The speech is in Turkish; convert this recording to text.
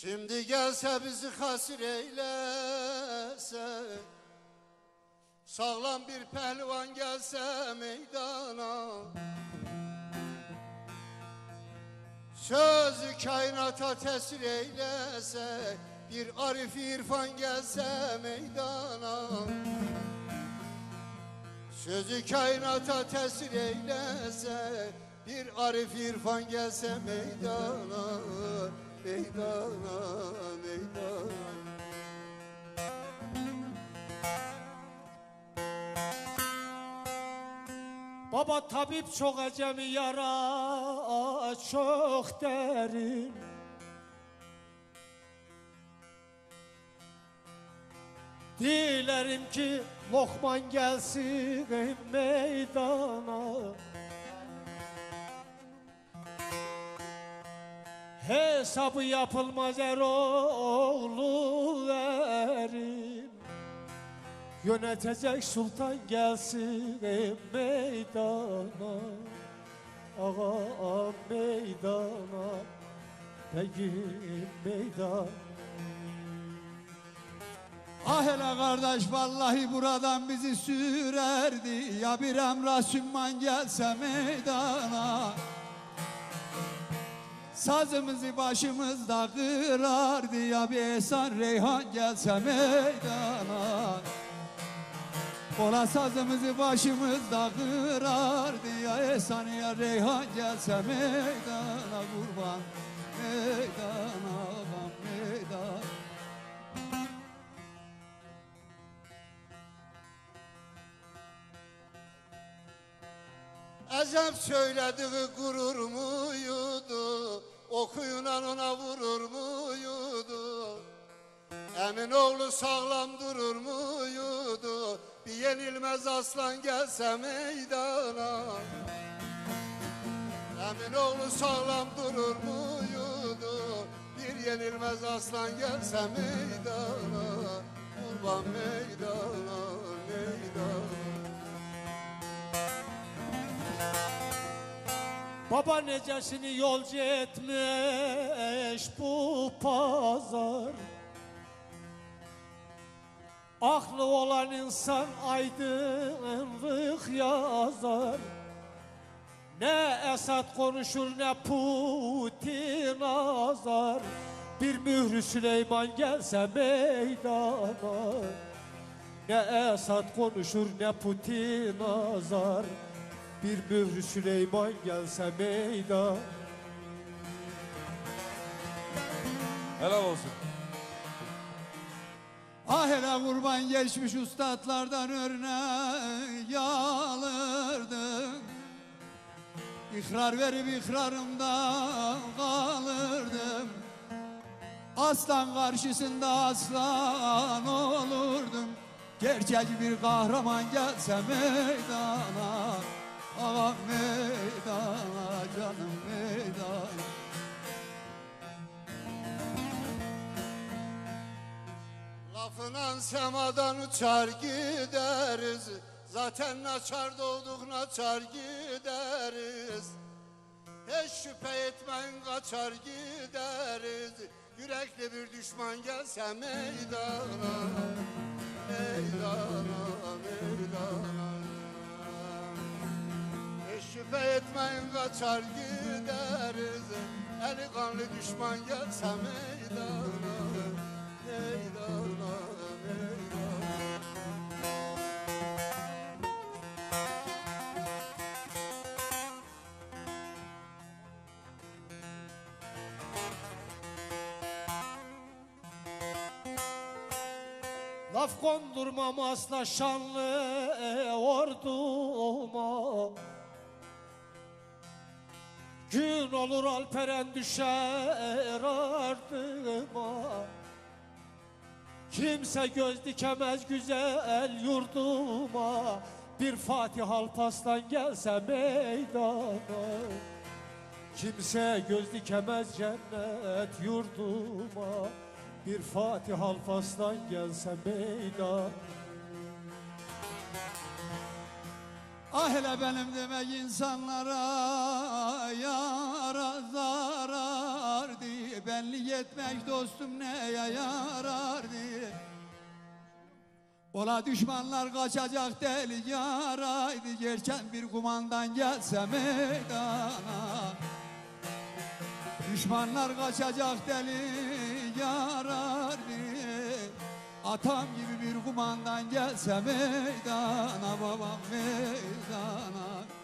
Şimdi gelse bizi hasir eylese Sağlam bir pehlivan gelse meydana. Sözü kainata tesir eylese Bir arif irfan gelse meydana. Sözü kainata tesir eylese Bir arif irfan gelse meydana Meydana, meydana Baba tabip çok acemi yara çok derin. Dilerim ki Lokman gelsin meydana Hesabı yapılmaz er oğlu erim Yönetecek sultan gelsin meydana. Ağa meydana Beyim meydan Ah hele kardeş vallahi buradan bizi sürerdi. Ya bir emrah sümman gelse meydana Sazımızı başımızda kırardı Ya bir Ehsan Reyhan gelse meydana. Ola sazımızı başımızda kırardı Ya Ehsan ya Reyhan gelse meydana. Kurban meydana ağam meydana. Ezem söylediği gurur muydu? Okuyunan ona vurur muydu? Emin oğlu sağlam durur muydu? Bir yenilmez aslan gelse meydana Emin oğlu sağlam durur muydu? Bir yenilmez aslan gelse meydana Kurban meydana, meydana Baba necesini yolcu etmiş bu pazar. Aklı olan insan aydınlık yazar. Ne Esat konuşur ne Putin azar. Bir mührü Süleyman gelse meydana. Ne Esat konuşur ne Putin azar Bir mührü Süleyman gelse meydan. Helal olsun. Ah hele kurban geçmiş ustadlardan örnek alırdım İkrar verip ikrarımdan kalırdım. Aslan karşısında aslan olurdum. Gerçek bir kahraman gelse meydana Ağam meydana canım meydana. Lafınan semadan uçar gideriz. Zaten naçar doğduk naçar gideriz. Hiç şüphe etmeyin kaçar gideriz. Yürekli bir düşman gelse meydana. Meydana, etmeyin kaçar gideriz Eli kanlı düşman gelse meydana Meydana, Laf kondurmam asla şanlı orduma Gün olur alperen düşer ardıma Kimse göz dikemez güzel yurduma. Bir Fatih Alpaslan gelse meydana. Kimse göz dikemez cennet yurduma. Bir Fatih Alpaslan gelse meydan hele benim demek insanlara yara zarar diye benli yetmek dostum neye yarardı? Ola düşmanlar kaçacak deli yaraydı. Gerçen bir kumandan gelse meydana. Düşmanlar kaçacak deli yarardı Atam gibi bir kumandan gelse meydana babam meydana